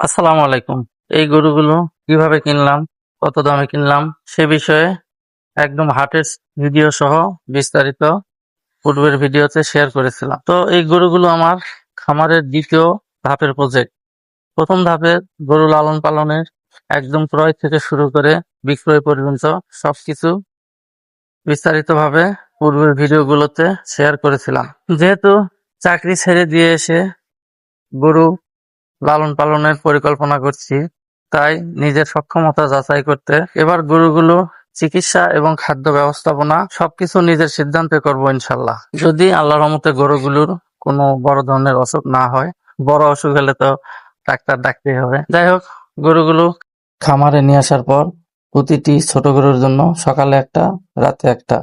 আসসালামু আলাইকুম। এই গরুগুলো কীভাবে কিনলাম, কত দামে কিনলাম, সে বিষয়ে একদম হাটের ভিডিও সহ বিস্তারিত পূর্বের ভিডিওতে শেয়ার করেছিলাম। তো এই গরুগুলো আমার খামারের দ্বিতীয় ধাপের প্রজেক্ট প্রথম ধাপে গরু লালন পালনের একদম ক্রয় থেকে শুরু করে বিক্রয় পর্যন্ত সবকিছু বিস্তারিতভাবে পূর্বের ভিডিওগুলোতে শেয়ার করেছিলাম। যেহেতু চাকরি ছেড়ে দিয়ে এসে গরু লালন পালনের পরিকল্পনা করছি। তাই নিজের সক্ষমতা যাচাই করতে এবার গরুগুলো চিকিৎসা এবং খাদ্য ব্যবস্থাপনা সবকিছু নিজের সিদ্ধান্তে করব ইনশাল্লাহ। যদি আল্লাহর রহমতে গরুগুলোর কোনো বড় ধরনের অসুখ না হয়, বড় অসুখ হলে তো ডাক্তার ডাকতেই হবে। যাই হোক, গরুগুলো খামারে নিয়ে আসার পর প্রতিটি ছোট গরুর জন্য সকালে একটা, রাতে একটা।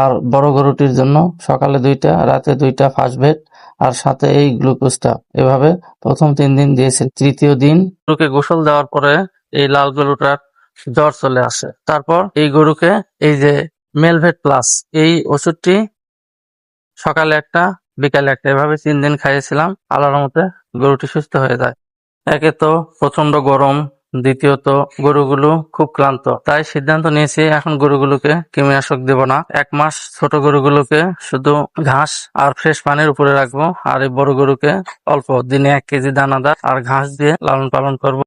আর বড় গরুটির জন্য সকালে দুইটা, রাতে দুইটা ফার্স্ট বেড আর সাথে এই গ্লুকোজটা। এভাবে প্রথম তিন দিন দিয়েছে। তৃতীয় দিন গরুকে গোসল দেওয়ার পরে এই লাল গরুটার জ্বর চলে আসে। তারপর এই গরুকে এই যে মেলভেট প্লাস, এই ওষুধটি সকালে একটা, বিকালে একটা, এভাবে তিন দিন খাইয়েছিলাম। আল্লাহর মতে গরুটি সুস্থ হয়ে যায়। একে তো প্রচণ্ড গরম দ্বিতীয়ত, গরুগুলো খুব ক্লান্ত। তাই সিদ্ধান্ত নিয়েছি এখন গরুগুলোকে কীটনাশক দেব না। এক মাস ছোট গরুগুলোকে শুধু ঘাস আর ফ্রেশ পানির উপরে রাখব। আর এই বড় গরুকে অল্প দিনে এক কেজি দানাদার আর ঘাস দিয়ে লালন পালন করব।